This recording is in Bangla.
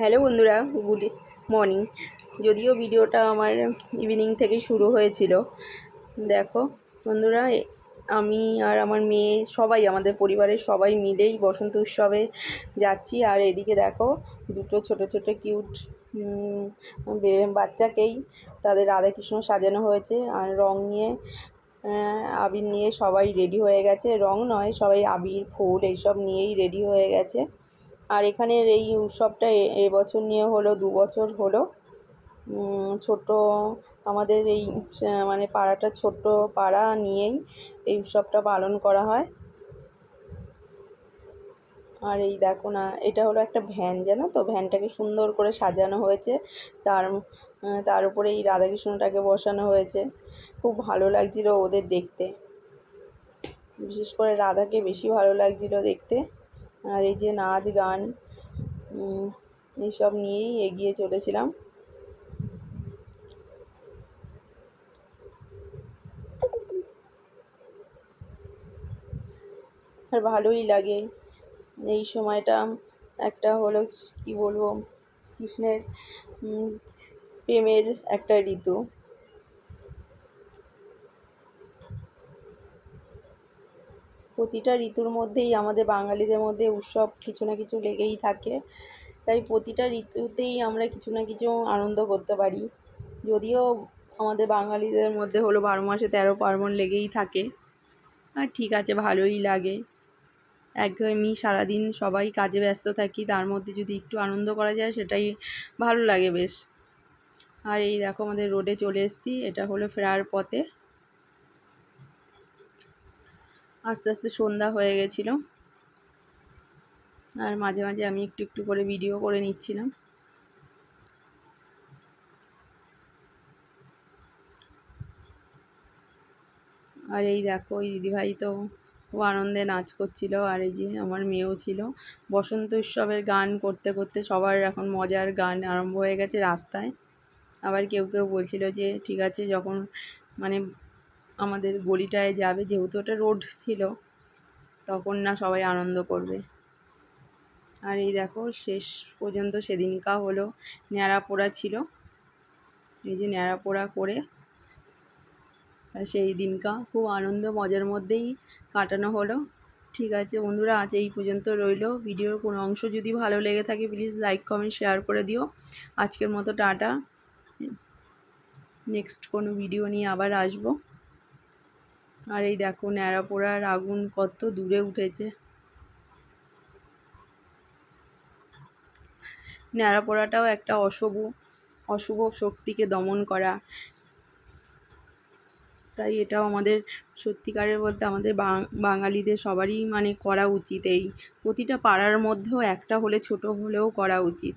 হ্যালো বন্ধুরা, গুড মর্নিং। যদিও ভিডিওটা আমার ইভিনিং থেকেই শুরু হয়েছিল। দেখো বন্ধুরা আমি আর আমার মেয়ে সবাই, আমাদের পরিবারের সবাই মিলেই বসন্ত উৎসবে যাচ্ছি। আর এদিকে দেখো, দুটো ছোট ছোট কিউট বাচ্চাকেই তাদের রাধাকৃষ্ণ সাজানো হয়েছে। আর রং নিয়ে আবির নিয়ে সবাই রেডি হয়ে গেছে। রং নয়, সবাই আবির, ফুল এইসব নিয়েই রেডি হয়ে গেছে। আর এখানের এই উৎসবটা এবছর নিয়ে হলো, দু বছর হলো। ছোট আমাদের এই মানে পাড়াটা ছোট্ট পাড়া নিয়েই এই উৎসবটা পালন করা হয়। আর এই দেখো না, এটা হলো একটা ভ্যান, জানো তো? ভ্যানটাকে সুন্দর করে সাজানো হয়েছে। তার তার উপরে এই রাধাকৃষ্ণটাকে বসানো হয়েছে। খুব ভালো লাগছিল ওদের দেখতে। বিশেষ করে রাধাকে বেশি ভালো লাগছিল দেখতে। আর এই যে নাচ, গান এইসব নিয়েই এগিয়ে চলেছিলাম। আর ভালোই লাগে। এই সময়টা একটা হলো কি বলব, কৃষ্ণের প্রেমের একটা ঋতু। প্রতিটা ঋতুর মধ্যেই আমাদের বাঙালিদের মধ্যে উৎসব কিছু না কিছু লেগেই থাকে। তাই প্রতিটা ঋতুতেই আমরা কিছু না কিছু আনন্দ করতে পারি। যদিও আমাদের বাঙালিদের মধ্যে হলো বারো মাসে তেরো পার্বণ লেগেই থাকে। আর ঠিক আছে, ভালোই লাগে। একঘেয়েমি সারাদিন সবাই কাজে ব্যস্ত থাকি, তার মধ্যে যদি একটু আনন্দ করা যায়, সেটাই ভালো লাগে বেশ। আর এই দেখো আমাদের রোডে চলে এসেছি, এটা হলো ফেরার পথে। আস্তে আস্তে সন্ধ্যা হয়ে গেছিল। আর মাঝে মাঝে আমি একটু একটু করে ভিডিও করে নিচ্ছিলাম। আর এই দেখো ওই দিদিভাই তো খুব আনন্দে নাচ করছিল, আর এই যে আমার মেয়েও ছিল। বসন্ত উৎসবের গান করতে করতে সবার এখন মজার গান আরম্ভ হয়ে গেছে রাস্তায়। আবার কেউ কেউ বলছিল যে, ঠিক আছে, যখন মানে আমাদের গলিটায় যাবে, যেহেতু ওটা রোড ছিল, তখন না সবাই আনন্দ করবে। আর এই দেখো, শেষ পর্যন্ত সেদিনকা হলো, ন্যাড়া পোড়া ছিল। এই যে ন্যাড়া পোড়া করে, আর সেই দিনকা খুব আনন্দ, মজার মধ্যেই কাটানো হলো। ঠিক আছে বন্ধুরা, আজ এই পর্যন্ত রইল। ভিডিওর কোনো অংশ যদি ভালো লেগে থাকে প্লিজ লাইক কমেন্ট শেয়ার করে দিও। আজকের মতো টাটা। নেক্সট কোনো ভিডিও নিয়ে আবার আসব। আর এই দেখো, ন্যাড়া পোড়ার আগুন কত দূরে উঠেছে। ন্যাড়া পোড়াটাও একটা অশুভ অশুভ শক্তিকে দমন করা। তাই এটাও আমাদের সত্যিকারের বলতে আমাদের বাঙালিদের সবারই মানে করা উচিত। এই প্রতিটা পাড়ার মধ্যেও একটা হলে, ছোট হলেও করা উচিত।